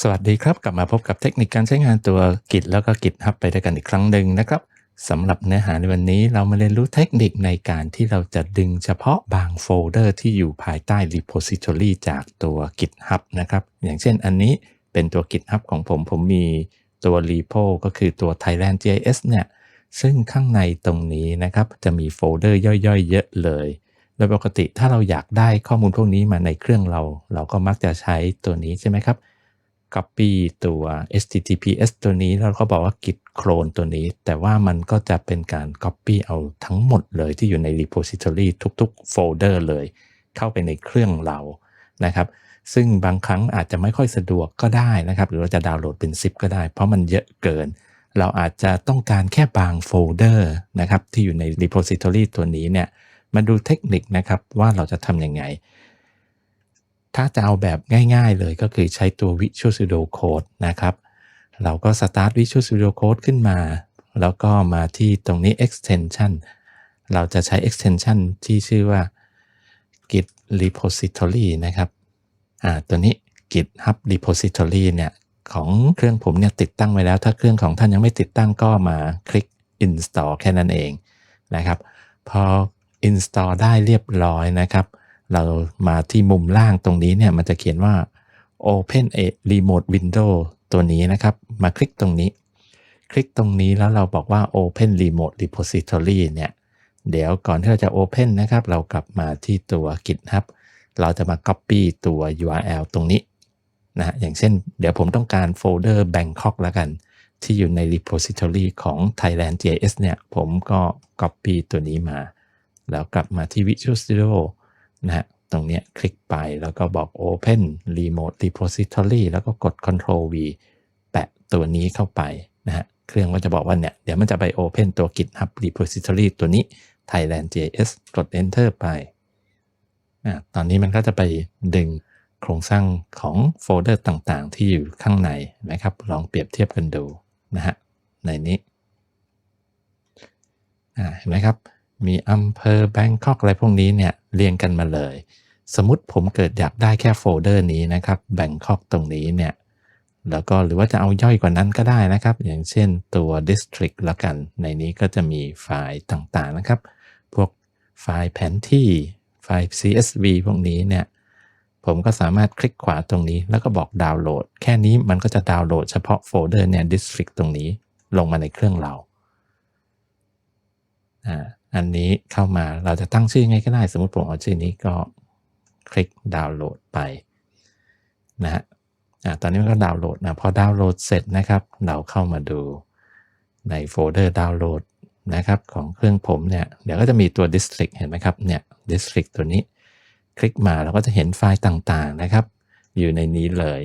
สวัสดีครับ กลับมาพบกับเทคนิคการใช้งานตัว Git แล้วก็ GitHub ไปด้วยกันอีกครั้งหนึ่งนะครับสำหรับเนื้อหาในวันนี้เรามาเรียนรู้เทคนิคในการที่เราจะดึงเฉพาะบางโฟลเดอร์ที่อยู่ภายใต้ repository จากตัว GitHub นะครับ อย่างเช่นอันนี้เป็นตัว GitHub ของผม ผมมีตัว repo ก็คือตัว Thailand JS เนี่ย ซึ่งข้างในตรงนี้นะครับ จะมีโฟลเดอร์ย่อยๆ เยอะเลยโดยปกติถ้าเราอยากได้ข้อมูลพวกนี้มาในเครื่องเรา เราก็มักจะใช้ตัวนี้ใช่ไหมครับ copy ตัว https ตัวนี้แล้วก็บอกว่า git clone ตัวนี้ แต่ว่ามันก็จะเป็นการ copy เอาทั้งหมดเลยที่อยู่ใน repository ทุกๆโฟลเดอร์เลย เข้าไปในเครื่องเรานะครับซึ่งบางครั้งอาจจะไม่ค่อยสะดวกก็ได้นะครับ หรือเราจะดาวน์โหลดเป็น zip ก็ได้ เพราะมันเยอะเกิน เราอาจจะต้องการแค่บางโฟลเดอร์นะครับที่อยู่ใน repository ตัวนี้เนี่ยมาดูเทคนิคนะครับว่าเราจะทำยังไง ถ้าจะเอาแบบง่ายๆเลยก็คือใช้ตัว Visual Studio Code นะครับ เราก็ start Visual Studio Code ขึ้นมา แล้วก็มาที่ตรงนี้ extension เราจะใช้ extension ที่ชื่อว่า Git Repository นะครับ อ่า ตัวนี้ GitHub Repository เนี่ย ของเครื่องผมเนี่ยติดตั้งไว้แล้ว ถ้าเครื่องของท่านยังไม่ติดตั้งก็มาคลิก install แค่นั้นเองนะครับ พอ install ได้เรียบร้อยนะครับ เรามาที่มุมล่างตรงนี้เนี่ยมันจะเขียนว่า open a remote window ตัวนี้นะครับ มาคลิกตรงนี้ คลิกตรงนี้แล้วเราบอกว่า open remote repository เนี่ย เดี๋ยวก่อนที่เราจะ open นะครับ เรากลับมาที่ตัว GitHub เราจะมา copy ตัว URL ตรงนี้นะอย่างเช่น เดี๋ยวผมต้องการโฟลเดอร์ Bangkok แล้วกัน ที่อยู่ใน repository ของ Thailand JS เนี่ย ผมก็ copy ตัวนี้มา แล้วกลับมาที่ Visual Studio นะฮะตรงนี้คลิกไปแล้วก็บอก Open Remote Repository แล้วก็กด Ctrl V แปะตัวนี้เข้าไปนะฮะเครื่องก็จะบอกว่าเนี่ย เดี๋ยวมันจะไป Open ตัว GitHub Repository ตัวนี้ Thailand JS กด Enter ไปอะตอนนี้มันก็จะไปดึงโครงสร้างของโฟลเดอร์ต่างๆ ที่อยู่ข้างในนะครับ ลองเปรียบเทียบกันดูนะฮะในนี้อ่าเห็นไหมครับ มีอำเภอแบงคอกอะไรพวกนี้เนี่ย เรียงกันมาเลย สมมติผมเกิดอยากได้แค่โฟลเดอร์นี้นะครับแบ่งคอกตรงนี้เนี่ยแล้วก็หรือว่าจะเอาย่อยกว่านั้นก็ได้นะครับ อย่างเช่นตัว district ละกัน ในนี้ก็จะมีไฟล์ต่างๆนะครับ พวกไฟล์แผนที่ไฟล์ CSV พวกนี้เนี่ยผมก็สามารถคลิกขวาตรงนี้ แล้วก็บอกดาวน์โหลด แค่นี้มันก็จะดาวน์โหลดเฉพาะโฟลเดอร์เนี่ย district ตรงนี้ลงมาในเครื่องเรา อันนี้เข้ามาเราจะตั้งชื่อไงก็ได้ สมมติผมเอาชื่อนี้ก็คลิกดาวน์โหลดไปนะฮะตอนนี้มันก็ดาวน์โหลดนะพอดาวน์โหลดเสร็จนะครับ เราเข้ามาดูในโฟลเดอร์ดาวน์โหลดนะครับของเครื่องผมเนี่ยเดี๋ยวก็จะมีตัว district เห็นไหมครับเนี่ย district ตัวนี้ คลิกมาเราก็จะเห็นไฟล์ต่างๆนะครับ อยู่ในนี้เลย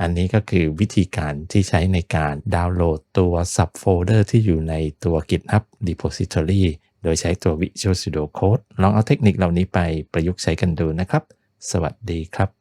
อันนี้ก็คือวิธีการที่ใช้ในการดาวน์โหลดตัว sub folder ที่อยู่ในตัว GitHub repository โดยใช้ตัว Visual Studio Code ลองเอาเทคนิคเหล่านี้ไปประยุกต์ใช้กันดูนะครับ สวัสดีครับ